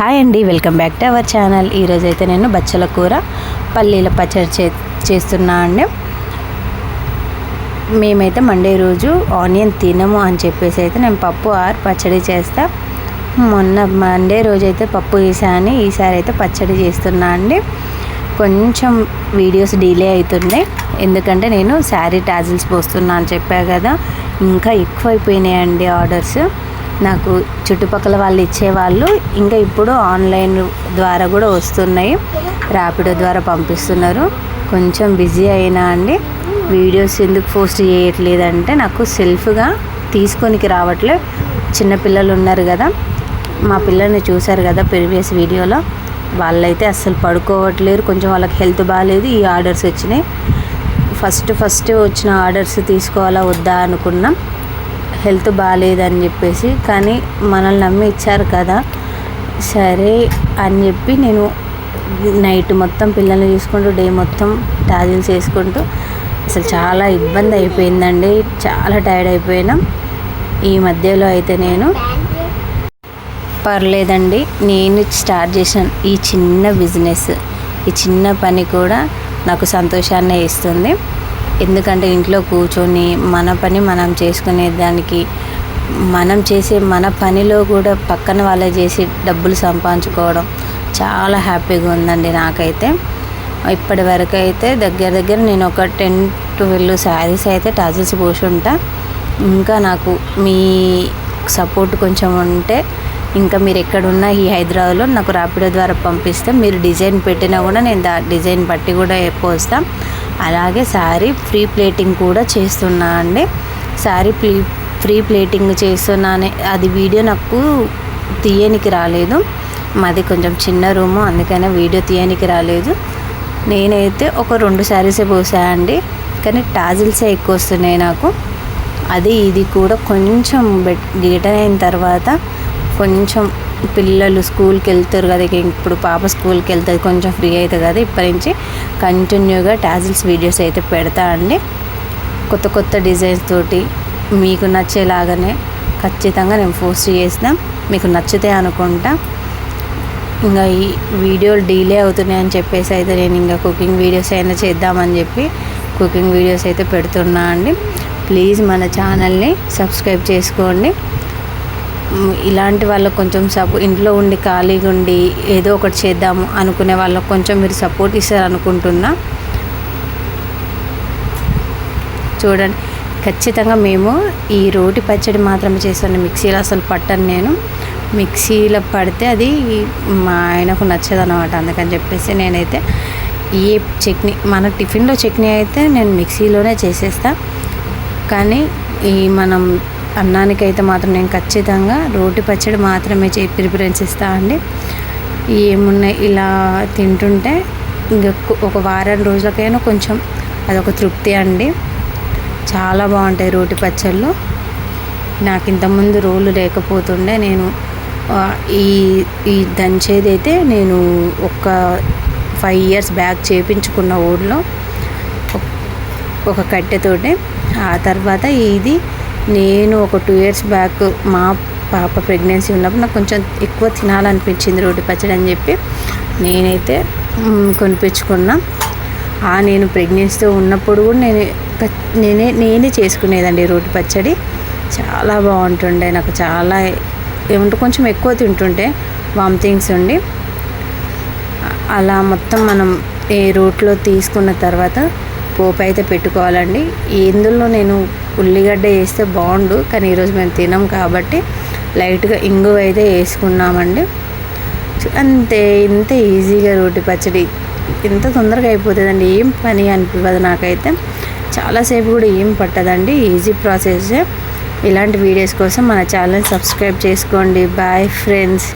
Hi అండి welcome back to our channel. ఈరోజు అయితే నేను బచ్చల కూర పల్లీల పచ్చడి చే చేస్తున్నా అండి. మేమైతే మండే రోజు ఆనియన్ తినము అని చెప్పేసి అయితే నేను పప్పు ఆర్ పచ్చడి చేస్తా. మొన్న మండే రోజు అయితే పప్పు చేశాను ఈసారి అయితే పచ్చడి చేస్తున్నా అండి. కొంచెం వీడియోస్ డిలే అవుతున్నాయి. ఎందుకంటే నేను శారీ టాజిల్స్ పోస్తున్నా అని చెప్పా కదా ఇంకా ఎక్కువైపోయినాయండి ఆర్డర్స్. నాకు చుట్టుపక్కల వాళ్ళు ఇచ్చేవాళ్ళు ఇంకా ఇప్పుడు ఆన్లైన్ ద్వారా కూడా వస్తున్నాయి. ర్యాపిడో ద్వారా పంపిస్తున్నారు. కొంచెం బిజీ అయినా అండి. వీడియోస్ ఎందుకు పోస్ట్ చేయట్లేదంటే నాకు సెల్ఫ్గా తీసుకొనికి రావట్లే. చిన్నపిల్లలు ఉన్నారు కదా. మా పిల్లల్ని చూశారు కదా ప్రీవియస్ వీడియోలో. వాళ్ళైతే అస్సలు పడుకోవట్లేరు. కొంచెం వాళ్ళకి హెల్త్ బాగాలేదు ఈ ఆర్డర్స్ వచ్చినాయి. ఫస్ట్ ఫస్ట్ వచ్చిన ఆర్డర్స్ తీసుకోవాలా వద్దా అనుకున్నాం. హెల్త్ బాగాలేదని చెప్పేసి కానీ మనల్ని నమ్మి ఇచ్చారు కదా సరే అని చెప్పి నేను నైట్ మొత్తం పిల్లల్ని చూసుకుంటూ డే మొత్తం టాజిల్స్ వేసుకుంటూ అసలు చాలా ఇబ్బంది అయిపోయిందండి. చాలా టైర్డ్ అయిపోయినాం. ఈ మధ్యలో అయితే నేను పర్లేదండి. నేను స్టార్ట్ చేసిన ఈ చిన్న బిజినెస్. ఈ చిన్న పని కూడా నాకు సంతోషాన్ని ఇస్తుంది. ఎందుకంటే ఇంట్లో కూర్చొని మన పని మనం చేసుకునే దానికి మనం చేసే మన పనిలో కూడా పక్కన వాళ్ళే చేసి డబ్బులు సంపాదించుకోవడం చాలా హ్యాపీగా ఉందండి నాకైతే. ఇప్పటి వరకు అయితే దగ్గర దగ్గర నేను ఒక టెన్ ట్వెల్వ్ శారీస్ అయితే టాజిల్స్ పోసి ఉంటా ఇంకా నాకు మీ సపోర్ట్ కొంచెం ఉంటే ఇంకా మీరు ఎక్కడున్నా ఈ హైదరాబాద్లో నాకు ర్యాపిడో ద్వారా పంపిస్తే మీరు డిజైన్ పెట్టినా కూడా నేను దా డిజైన్ బట్టి కూడా పోస్తాను అలాగే శారీ ఫ్రీ ప్లేటింగ్ కూడా చేస్తున్నా అండి. శారీ ప్లీ ఫ్రీ ప్లేటింగ్ చేస్తున్నానే అది వీడియో నాకు తీయనికి రాలేదు. మాది కొంచెం చిన్న రూము అందుకనే వీడియో తీయనికి రాలేదు. నేనైతే ఒక రెండు శారీసే పోసా అండి కానీ టాజిల్సే ఎక్కువ వస్తున్నాయి నాకు. అది ఇది కూడా కొంచెం బెట్ గీటనైన అయిన తర్వాత కొంచెం పిల్లలు స్కూల్కి వెళ్తారు కదా ఇప్పుడు పాప స్కూల్కి వెళ్తుంది కొంచెం ఫ్రీ అవుతుంది కదా ఇప్పటి నుంచి కంటిన్యూగా టాజిల్స్ వీడియోస్ అయితే పెడతా అండి. కొత్త కొత్త డిజైన్స్ తోటి మీకు నచ్చేలాగానే ఖచ్చితంగా నేను పోస్ట్ చేసినా మీకు నచ్చితే అనుకుంటా. ఇంకా ఈ వీడియోలు డిలే అని చెప్పేసి అయితే నేను ఇంకా కుకింగ్ వీడియోస్ అయినా చేద్దామని చెప్పి కుకింగ్ వీడియోస్ అయితే పెడుతున్నా అండి. ప్లీజ్ మన ఛానల్ని సబ్స్క్రైబ్ చేసుకోండి. ఇలాంటి వాళ్ళకు కొంచెం సపో ఇంట్లో ఉండి ఖాళీగా ఉండి ఏదో ఒకటి చేద్దాము అనుకునే వాళ్ళకు కొంచెం మీరు సపోర్ట్ ఇస్తారు అనుకుంటున్నా చూడండి ఖచ్చితంగా మేము ఈ రోటి పచ్చడి మాత్రమే చేస్తాను. మిక్సీలో అసలు పట్టను నేను. మిక్సీలో పడితే అది మా ఆయనకు నచ్చదనమాట అందుకని చెప్పేసి నేనైతే ఏ చట్నీ మన టిఫిన్లో చట్నీ అయితే నేను మిక్సీలోనే చేసేస్తా. కానీ ఈ మనం అన్నానికి అయితే మాత్రం నేను ఖచ్చితంగా రోటి పచ్చడి మాత్రమే చే ప్రిఫరెన్స్ ఇస్తా అండి. ఏమున్నాయి ఇలా తింటుంటే ఇంకా ఒక వారం రోజులకైనా కొంచెం అదొక తృప్తి అండి. చాలా బాగుంటాయి రోటి పచ్చళ్ళు. నాకు ఇంతకుముందు రోలు లేకపోతుండే నేను ఈ ఈ దంచేది అయితే నేను ఒక ఫైవ్ ఇయర్స్ బ్యాక్ చేపించుకున్న ఊళ్ళో ఒక కట్టెతోటే ఆ తర్వాత ఇది నేను ఒక టూ ఇయర్స్ బ్యాక్ మా పాప ప్రెగ్నెన్సీ ఉన్నప్పుడు నాకు కొంచెం ఎక్కువ తినాలనిపించింది రోటి పచ్చడి అని చెప్పి. నేనైతే కొనిపించుకున్నా. ఆ నేను ప్రెగ్నెన్సీతో ఉన్నప్పుడు కూడా నేను నేనే నేనే చేసుకునేదండి రోటి పచ్చడి. చాలా బాగుంటుండే నాకు చాలా ఏమంటే కొంచెం ఎక్కువ తింటుంటే వామిటింగ్స్ ఉండి. అలా మొత్తం మనం ఏ రోట్లో తీసుకున్న తర్వాత పోపు అయితే పెట్టుకోవాలండి ఇందులో నేను ఉల్లిగడ్డ వేస్తే బాగుండు కానీ ఈరోజు మేము తినం కాబట్టి లైట్గా ఇంగువ అయితే వేసుకున్నామండి. అంతే ఇంత ఈజీగా రోటి పచ్చడి. ఇంత తొందరగా అయిపోతుందండి ఏం పని అనిపివ్వదు నాకైతే. చాలాసేపు కూడా ఏం పట్టదండి ఈజీ ప్రాసెస్. ఇలాంటి వీడియోస్ కోసం మన ఛానల్ సబ్స్క్రైబ్ చేసుకోండి. Bye friends.